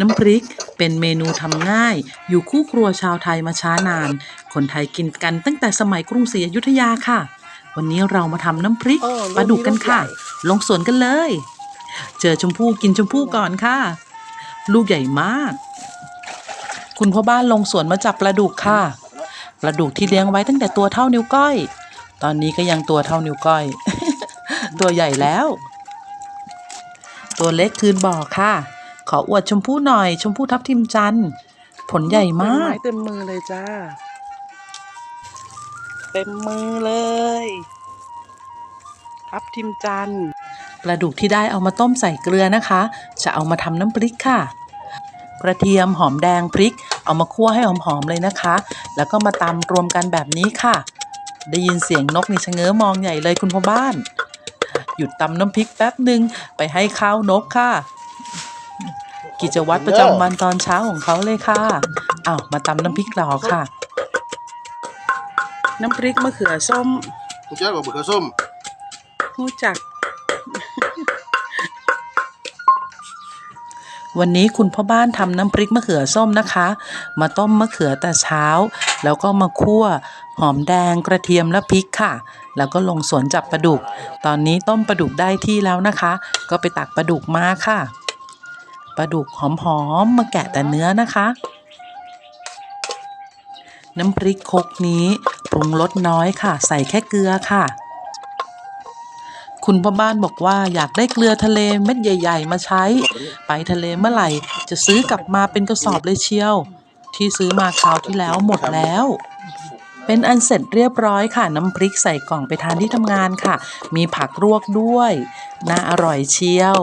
น้ำพริกเป็นเมนูทำง่าย อยู่คู่ครัวชาวไทยมาช้านาน คนไทยกินกันตั้งแต่สมัยกรุงศรีอยุธยาค่ะ วันนี้เรามาทำน้ำพริกโอ้ปลาดุกกันค่ะลูกใหญ่ลงสวนกันเลย เจอชมพู่กินชมพู่ก่อนค่ะ ลูกใหญ่มาก คุณพ่อบ้านลงสวนมาจับปลาดุกค่ะปลาดุกที่เลี้ยงไว้ตั้งแต่ตัวเท่านิ้วก้อย ตอนนี้ก็ยังตัวเท่านิ้วก้อย ตัวใหญ่แล้ว ตัวเล็กคืนบ่อค่ะข ออวดชมพู่หน่อย ชมพู่ทับทิมจันทร์ผลใหญ่มาก เต็มไม้เต็มมือเลยจ้า เต็มมือเลยครับทิมจันทร์ปลาดุกที่ได้เอามาต้มใส่เกลือนะคะ จะเอามาทำน้ำพริกค่ะ กระเทียมหอมแดงพริก เอามาคั่วให้หอมๆเลยนะคะ แล้วก็มาตำรวมกันแบบนี้ค่ะ ได้ยินเสียงนกนี่ชะเง้อมองใหญ่เลยคุณพ่อบ้าน หยุดตำน้ำพริกแป๊บหนึ่งไปให้ข้าวนกค่ะ กิจวัตรประจำวันตอนเช้าของเขาเลยค่ะอ้าวมาตำน้ำพริกหล่อค่ะ น้ำพริกมะเขือส้มรู้จักกับมะเขือส้มรู้จัก วันนี้คุณพ่อบ้านทำน้ำพริกมะเขือส้มนะคะ มาต้มมะเขือแต่เช้า แล้วก็มาคั่ว หอมแดงกระเทียมและพริกค่ะ แล้วก็ลงสวนจับปลาดุก ตอนนี้ต้มปลาดุกได้ที่แล้วนะคะ ก็ไปตักปลาดุกมาค่ะ ปลาดุกหอมๆมาแกะแต่เนื้อนะคะ น้ำพริกคกนี้ปรุงรสน้อยค่ะ ใส่แค่เกลือค่ะ คุณพ่อบ้านบอกว่าอยากได้เกลือทะเลเม็ดใหญ่ ๆ มาใช้ ไปทะเลเมื่อไหร่ จะซื้อกลับมาเป็นกระสอบเลยเชียว ที่ซื้อมาคราวที่แล้วหมดแล้วเป็นอันเสร็จเรียบร้อยค่ะ น้ำพริกใส่กล่องไปทานที่ทำงานค่ะ มีผักรวกด้วย น่าอร่อยเชียว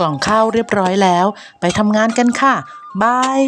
กล่องข้าวเรียบร้อยแล้ว ไปทำงานกันค่ะบาย